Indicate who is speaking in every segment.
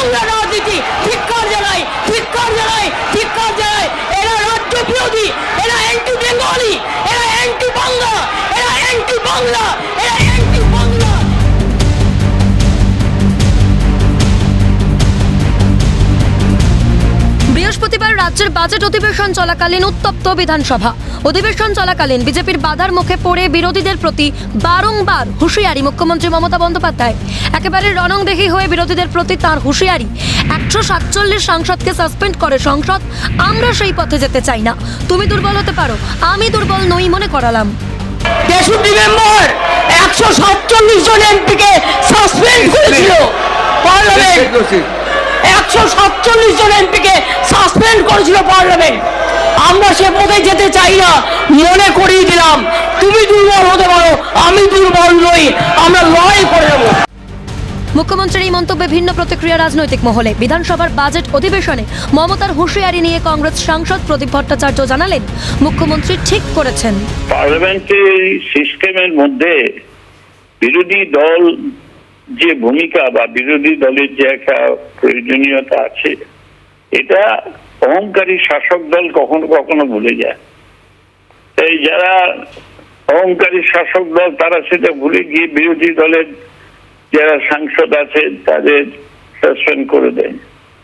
Speaker 1: নোংরা রাজনীতি ধিক্কার জানাই ধিক্কার জানাই ধিক্কার জানাই। এরা রাজ্য বিরোধী, এরা অ্যান্টি বেঙ্গলি এরা অ্যান্টি বাংলা এরা অ্যান্টি বাংলা এরা
Speaker 2: বৃহস্পতিবার রাজ্যের বাজেট অধিবেশন চলাকালীন উত্তপ্ত বিধানসভা। অধিবেশন চলাকালীন বিজেপির বাধার মুখে পড়ে বিরোধীদের প্রতি বারংবার হুঁশিয়ারি মুখ্যমন্ত্রী মমতা বন্দ্যোপাধ্যায়। একেবারে রণংদেহী হয়ে বিরোধীদের প্রতি তার হুঁশিয়ারি। একশো সাতচল্লিশ সাংসদকে সাসপেন্ড করে সংসদ আমরা সেই পথে যেতে চাই না। তুমি দুর্বল হতে পারো আমি দুর্বল নই মনে করালাম।
Speaker 1: তেষট্টি মেম্বার একশো সাতচল্লিশ জন এমপিকে সাসপেন্ড করেছিল। পার্লামেন্ট একশো সাতচল্লিশ জন এমপিকে সাসপেন্ড করেছিল পার্লামেন্ট। আমরা সে পথে যেতে চাই না মনে করিয়ে দিলাম। তুমি দুর্বল হতে পারো আমি দুর্বল নই আমরা লড়াই করে নেব।
Speaker 2: মুখ্যমন্ত্রীর এই মন্তব্যে ভিন্ন প্রতিক্রিয়া রাজনৈতিক মহলে। বিধানসভার বাজেট অধিবেশনে মমতার হুঁশিয়ারি নিয়ে কংগ্রেস সাংসদ প্রদীপ ভট্টাচার্য জানালেন মুখ্যমন্ত্রী ঠিক করেছেন।
Speaker 3: পার্লামেন্টারি সিস্টেমের মধ্যে বিরোধী দল যে ভূমিকা বা বিরোধী দলের যে একটা প্রয়োজনীয়তা আছে, এটা অহংকারী শাসক দল কখনো কখনো ভুলে যায়। তাই যারা অহংকারী শাসক দল, তারা সেটা ভুলে গিয়ে বিরোধী দলের যারা সাংসদ আছে, তাদের সাসপেন্ড করে দেয়।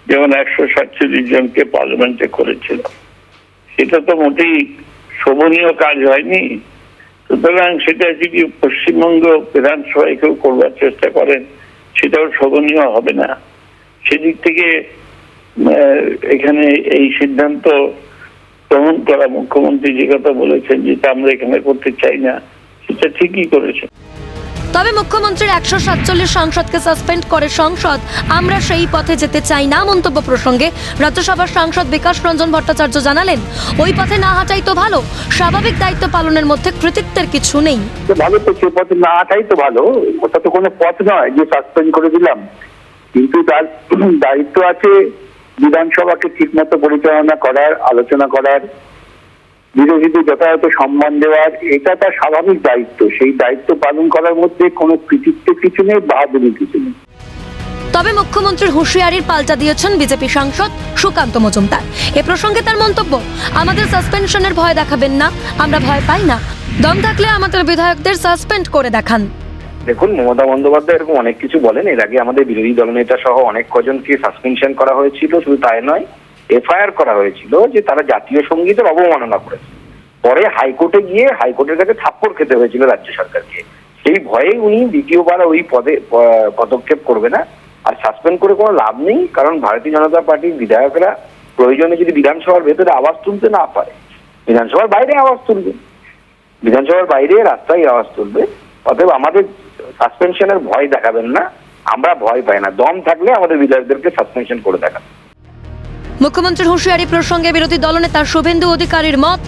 Speaker 3: যেমন একশো সাতচল্লিশ জনকে পার্লামেন্টে করেছিল। সেটা তো মোটেই শোভনীয় কাজ হয়নি। সুতরাং সেটা যদি পশ্চিমবঙ্গ বিধানসভায় কেউ করবার চেষ্টা করেন, সেটাও শোভনীয় হবে না। সেদিক থেকে এখানে এই সিদ্ধান্ত গ্রহণ করা মুখ্যমন্ত্রী যে কথা বলেছেন যেটা আমরা এখানে করতে চাই না, সেটা ঠিকই করেছেন।
Speaker 2: তবে মুখ্যমন্ত্রীর একশো সাতচল্লিশ সাংসদকে সাসপেন্ড করে সংসদ। আমরা সেই পথে যেতে চাই না, মন্তব্য প্রসঙ্গে রাজ্যসভার সাংসদ বিকাশ রঞ্জন ভট্টাচার্য জানালেন, ওই পথে না হাঁটাই তো ভালো, স্বাভাবিক দায়িত্ব পালনের মধ্যে কৃতিত্বের কিছু নেই।
Speaker 4: ভালো তো, সে পথে না আটাই তো ভালো, ওটা তো কোনো পথ নয় যে সাসপেন্ড করে দিলাম। কিন্তু তার দায়িত্ব আছে বিধানসভাকে ঠিকমতো পরিচালনা করার, আলোচনা করার বিরোধীদের যথাযথ সম্মান দেওয়ার এটা তার স্বাভাবিক দায়িত্ব। সেই দায়িত্ব পালন করার মধ্যে কোনো কৃতিত্বের কিছু নেই বাহাদুরি কিছু নেই।
Speaker 2: তবে মুখ্যমন্ত্রীর হুঁশিয়ারির পাল্টা দিয়েছেন বিজেপি সাংসদ সুকান্ত মজুমদার। এ প্রসঙ্গে তার মন্তব্য আমাদের সাসপেনশনের ভয় দেখাবেন না আমরা ভয় পাই না। দম থাকলে আমাদের বিধায়কদের সাসপেন্ড করে দেখান।
Speaker 5: দেখুন মমতা বন্দ্যোপাধ্যায় এরকম অনেক কিছু বলেন। এর আগে আমাদের বিরোধী দলনেতা সহ অনেক কজনকে সাসপেনশন করা হয়েছিল শুধু তাই নয় এফআইআর করা হয়েছিল যে তারা জাতীয় সঙ্গীতের অবমাননা করেছে। পরে হাইকোর্টে গিয়ে হাইকোর্টের কাছে থাপ্পড় খেতে হয়েছিল রাজ্য সরকারকে। সেই ভয়ে উনি দ্বিতীয়বার ওই পদে পদক্ষেপ করবে না। আর সাসপেন্ড করে কোনো লাভ নেই, কারণ ভারতীয় জনতা পার্টির বিধায়করা প্রয়োজনে যদি বিধানসভার ভেতরে আওয়াজ তুলতে না পারে, বিধানসভার বাইরে আওয়াজ তুলবে। বিধানসভার বাইরে রাস্তায় আওয়াজ তুলবে। অতএব আমাদের সাসপেনশনের ভয় দেখাবেন না। আমরা ভয় পাই না। দম থাকলে আমাদের বিধায়কদেরকে সাসপেনশন করে দেখাবেন।
Speaker 2: মুখ্যমন্ত্রীর হুঁশিয়ারি প্রসঙ্গে বিরোধী দলনেতা শুভেন্দু অধিকারীর মত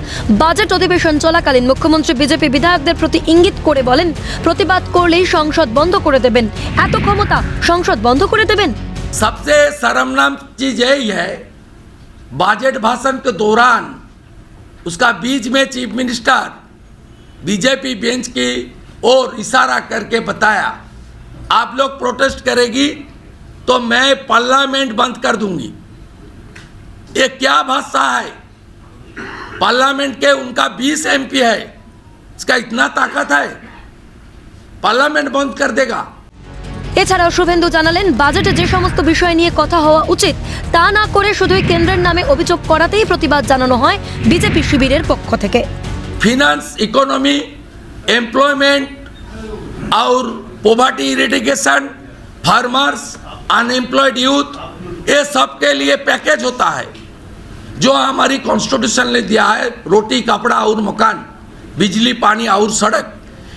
Speaker 2: বাজেট অধিবেশন চলাকালীন মুখ্যমন্ত্রী বিজেপি বিধায়কদের প্রতি ইঙ্গিত করে বলেন প্রতিবাদ করলেই সংসদ বন্ধ করে দেবেন এত ক্ষমতা সংসদ বন্ধ করে দেবেন
Speaker 6: सबसे शर्मनाक चीज यही है बजट भाषण के दौरान उसका बीच में चीफ मिनिस्टर बीजेपी बेंच की ओर इशारा करके बताया आप लोग प्रोटेस्ट करेगी तो मैं पार्लियामेंट बंद कर दूंगी ये क्या भाषा है पार्लियामेंट के उनका 20 एमपी है इसका इतना ताकत है पार्लियामेंट बंद कर देगा
Speaker 2: এছাড়াও শুভেন্দু জানালেন বাজেটে যে সমস্ত বিষয় নিয়ে কথা হওয়া উচিত তা না করে শুধুই কেন্দ্রের নামে অভিযোগ করাতেই প্রতিবাদ জানানো হয় বিজেপি শিবিরের পক্ষ থেকে
Speaker 6: फिनेंस इकोनॉमी एम्प्लॉयमेंट और poverty eradication farmers unemployed youth ये सब के लिए पैकेज होता है जो हमारी कॉन्स्टिट्यूशन ने दिया है, रोटी, कपड़ा, और मकान, बिजली, पानी, और सड़क,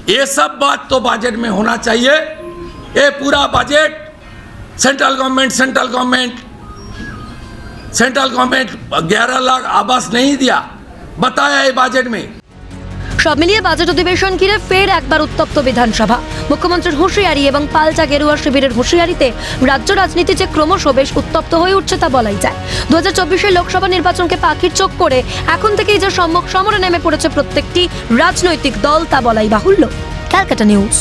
Speaker 6: ये सब बात तो बजट में होना चाहिए। ये पूरा budget central government central government central government 11 lakh आवास नहीं दिया, बताया है बजट में।
Speaker 2: সব মিলিয়ে বাজেট অধিবেশন ঘিরে ফের একবার উত্তপ্ত বিধানসভা। মুখ্যমন্ত্রীর হুঁশিয়ারি এবং পাল্টা গেরুয়া শিবিরের হুঁশিয়ারিতে রাজ্য রাজনীতি যে ক্রমশ বেশ উত্তপ্ত হয়ে উঠছে তা বলাই যায়। দু হাজার চব্বিশের লোকসভা নির্বাচনকে পাখির চোখ করে এখন থেকেই যে সম্মুখ সমরে নেমে পড়েছে প্রত্যেকটি রাজনৈতিক দল তা বলাই বাহুল্য। Calcutta news.